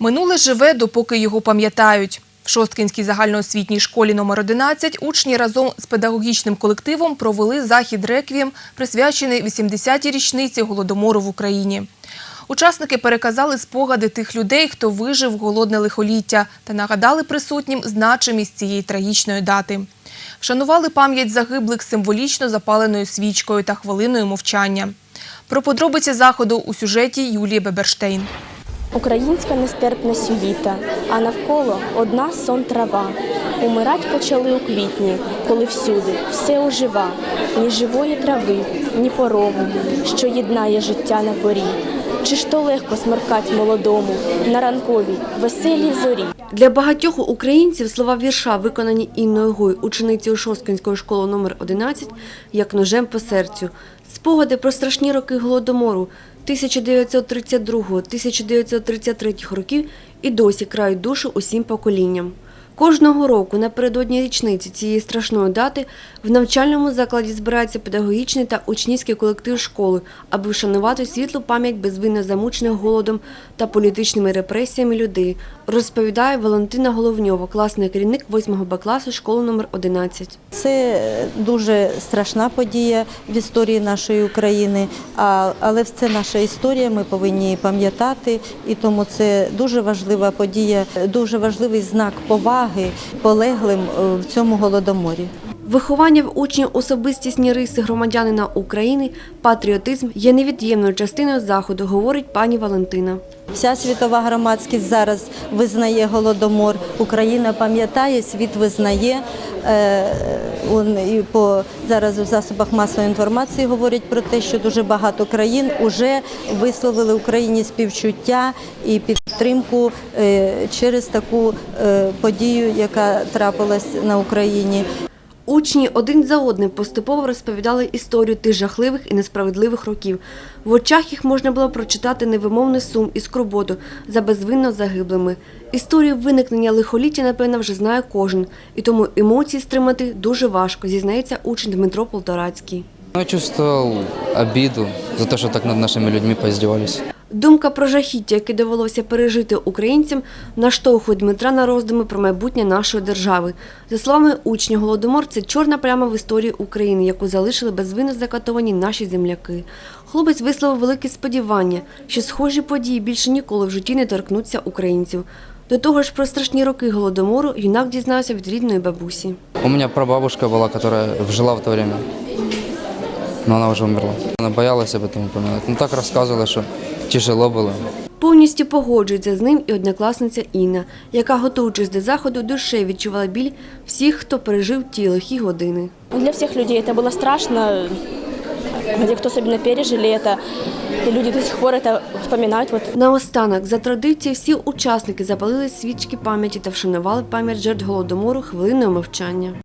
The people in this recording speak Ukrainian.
Минуле живе, допоки його пам'ятають. В Шосткинській загальноосвітній школі номер 11 учні разом з педагогічним колективом провели захід реквієм, присвячений 80-й річниці Голодомору в Україні. Учасники переказали спогади тих людей, хто вижив голодне лихоліття, та нагадали присутнім значимість цієї трагічної дати. Вшанували пам'ять загиблих символічно запаленою свічкою та хвилиною мовчання. Про подробиці заходу у сюжеті Юлії Беберштейн. Українська нестерпна сюїта, а навколо одна сон трава. Умирать почали у квітні, коли всюди все ожива, ні живої трави, ні порову, що єднає життя на порі. Чи ж то легко смеркать молодому на ранковій веселій зорі? Для багатьох українців слова вірша, виконані Інною Гой, ученицею Шосткинської школи номер 11, як ножем по серцю. Спогади про страшні роки Голодомору 1932-1933 років і досі крають душу усім поколінням. Кожного року напередодні річниці цієї страшної дати в навчальному закладі збирається педагогічний та учнівський колектив школи, аби вшанувати світлу пам'ять безвинно замучених голодом та політичними репресіями людей, розповідає Валентина Головньова, класний керівник 8 Б класу школи номер 11. Це дуже страшна подія в історії нашої України, але це наша історія, ми повинні пам'ятати, і тому це дуже важлива подія, дуже важливий знак поваги полеглим е, в цьому голодоморі. Виховання в учнів особистісні риси громадянина України, патріотизм є невід'ємною частиною заходу, говорить пані Валентина. Вся світова громадськість зараз визнає голодомор. Україна пам'ятає, світ визнає. Е, і по зараз у засобах масової інформації говорять про те, що дуже багато країн вже висловили Україні співчуття і підтримку е, через таку е, подію, яка трапилась на Україні. Учні один за одним поступово розповідали історію тих жахливих і несправедливих років. В очах їх можна було прочитати невимовний сум і скорботу за безвинно загиблими. Історію виникнення лихоліття, напевно, вже знає кожен, і тому емоції стримати дуже важко, зізнається учень Дмитро Полторацький. Я чувствовал обиду за то, что так над нашими людьми поиздевались. Думка про жахіття, яке довелося пережити українцям, наштовхує Дмитра на роздуми про майбутнє нашої держави. За словами учня, голодомор це чорна пляма в історії України, яку залишили безвинно закатовані наші земляки. Хлопець висловив велике сподівання, що схожі події більше ніколи в житті не торкнуться українців. До того ж, про страшні роки голодомору юнак дізнався від рідної бабусі. У меня прабабушка была, которая жила в то время, но она уже умерла. Она боялась об этом упоминать. Ну так рассказывала, что тяжело было. Повністю погоджується з ним і однокласниця Інна, яка, готуючись до заходу, душею відчувала біль всіх, хто пережив ті лихі години. Для всех людей это было страшно, где кто особенно пережили это, и люди до сих пор это вспоминают. Вот Наостанок, за традицією, всі учасники запалили свічки пам'яті та вшанували пам'ять жертв голодомору хвилиною мовчання.